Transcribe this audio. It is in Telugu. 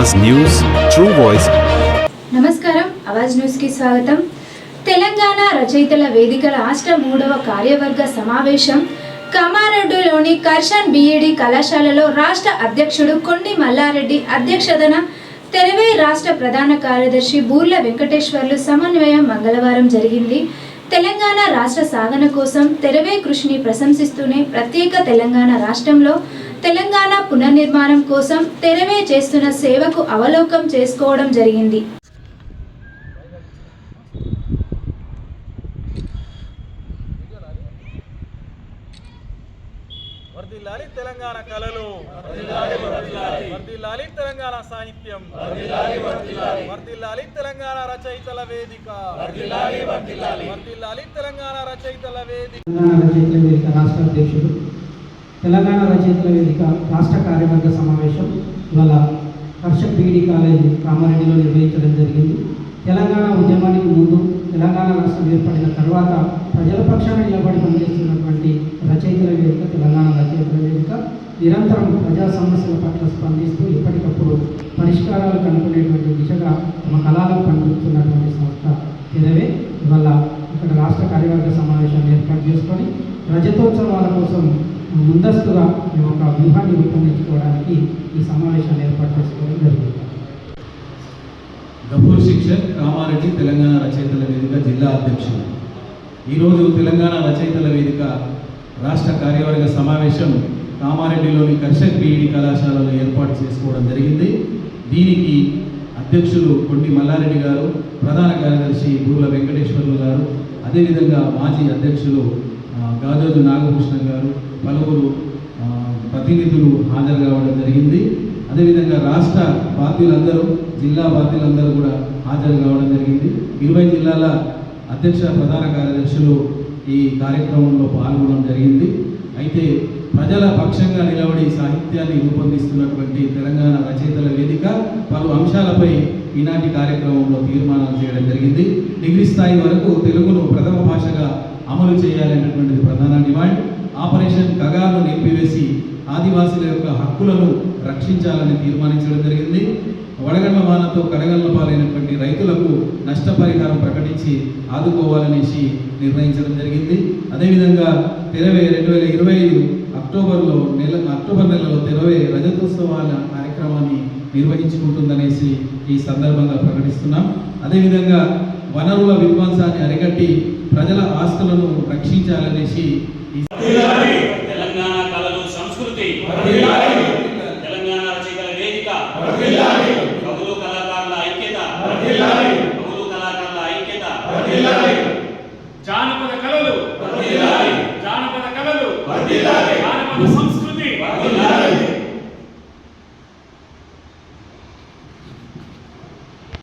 అవాజ్ న్యూస్ ట్రూ వాయిస్. నమస్కారం అవాజ్ న్యూస్కి స్వాగతం. తెలంగాణ రచయితల వేదిక రాష్ట్ర మూడవ కార్యవర్గ సమావేశం కామారెడ్డిలోని కర్షన్ బిఈడి కళాశాలలో రాష్ట్ర అధ్యక్షుడు కొండి మల్లారెడ్డి అధ్యక్షతన తెరవే రాష్ట్ర ప్రధాన కార్యదర్శి బూర్ల వెంకటేశ్వర్లు సమన్వయం మంగళవారం జరిగింది. తెలంగాణ రాష్ట్ర సాధన కోసం తెరవే కృషిని ప్రశంసిస్తూనే ప్రత్యేక తెలంగాణ రాష్ట్రంలో తెలంగాణ పునర్నిర్మాణం కోసం తెరవే చేస్తున్న సేవకు అవలోకం చేసుకోవడం జరిగింది. వర్ధిల్లాలి తెలంగాణ కళలు. వర్ధిల్లాలి తెలంగాణ సాహిత్యం. వర్ధిల్లాలి తెలంగాణ రచయితల వేదిక. వర్ధిల్లాలి తెలంగాణ రచయితల వేదిక. తెలంగాణ రచయితల వేదిక రాష్ట్ర అధ్యక్షుడు తెలంగాణ రచయితల వేదిక రాష్ట్ర కార్యవర్గ సమావేశం ఇవాళ హర్షక్ డిగ్రీ కాలేజ్ కామారెడ్డిలో నిర్వహించడం జరిగింది. తెలంగాణ ఉద్యమానికి ముందు తెలంగాణ రాష్ట్రం ఏర్పడిన తర్వాత ప్రజల పక్షాన నిలబడి పనిచేస్తున్నటువంటి రచయితల వేదిక తెలంగాణ రచయితల వేదిక నిరంతరం ప్రజా సమస్యల పట్ల స్పందిస్తూ ఎప్పటికప్పుడు పరిష్కారాలు కనుక్కునేటువంటి దిశగా తమ కళాలకు పనిచేస్తున్నటువంటి సంస్థ తెరవే. ఇవాళ ఇక్కడ రాష్ట్ర కార్యవర్గ సమావేశాన్ని ఏర్పాటు చేసుకొని రజతోత్సవాల కోసం ముందస్తుగా ఈ ఒక వ్యూహాన్ని రూపొందించుకోవడానికి ఈ సమావేశాన్ని ఏర్పాటు చేసుకోవడం జరిగింది. గఫూర్ శిక్షక్ కామారెడ్డి తెలంగాణ రచయితల వేదిక జిల్లా అధ్యక్షుడు ఈరోజు తెలంగాణ రచయితల వేదిక రాష్ట్ర కార్యవర్గ సమావేశం కామారెడ్డిలోని కర్షక్ బీఈడి కళాశాలలో ఏర్పాటు చేసుకోవడం జరిగింది. దీనికి అధ్యక్షులు కొండి మల్లారెడ్డి గారు ప్రధాన కార్యదర్శి బూర్ల వెంకటేశ్వర్లు గారు అదేవిధంగా మాజీ అధ్యక్షులు గాజోజు నాగభూషణ గారు పలువురు ప్రతినిధులు హాజరు కావడం జరిగింది. అదేవిధంగా రాష్ట్ర బాధ్యులందరూ జిల్లా బాధ్యులందరూ కూడా హాజరు కావడం జరిగింది. ఇరవై జిల్లాల అధ్యక్ష ప్రధాన కార్యదర్శులు ఈ కార్యక్రమంలో పాల్గొనడం జరిగింది. అయితే ప్రజల పక్షంగా నిలబడి సాహిత్యాన్ని రూపొందిస్తున్నటువంటి తెలంగాణ రచయితల వేదిక పలు అంశాలపై ఈనాటి కార్యక్రమంలో తీర్మానాలు చేయడం జరిగింది. డిగ్రీ స్థాయి వరకు తెలుగును ఆపరేషన్ కగాను నిలిపివేసి ఆదివాసుల యొక్క హక్కులను రక్షించాలని తీర్మానించడం జరిగింది. వడగండ్ల వానతో కడగండ్ల పాలైనటువంటి రైతులకు నష్టపరిహారం ప్రకటించి ఆదుకోవాలనేసి నిర్ణయించడం జరిగింది. అదేవిధంగా తెరవే రెండు వేల ఇరవై ఐదు అక్టోబర్లో నెల అక్టోబర్ నెలలో తెరవే రజతోత్సవాల కార్యక్రమాన్ని నిర్వహించుకుంటుందనేసి ఈ సందర్భంగా ప్రకటిస్తున్నాం. అదేవిధంగా వనరుల విధ్వంసాన్ని అరికట్టి ప్రజల ఆస్తులను రక్షించాలనేసి తెలంగాణ కళలు సంస్కృతి తెలంగాణ రచయితల వేదిక కవులు కళాకారుల ఐక్యత కవులు కళాకారుల ఐక్యత జానపద కళలు జానపద కళలు జానపద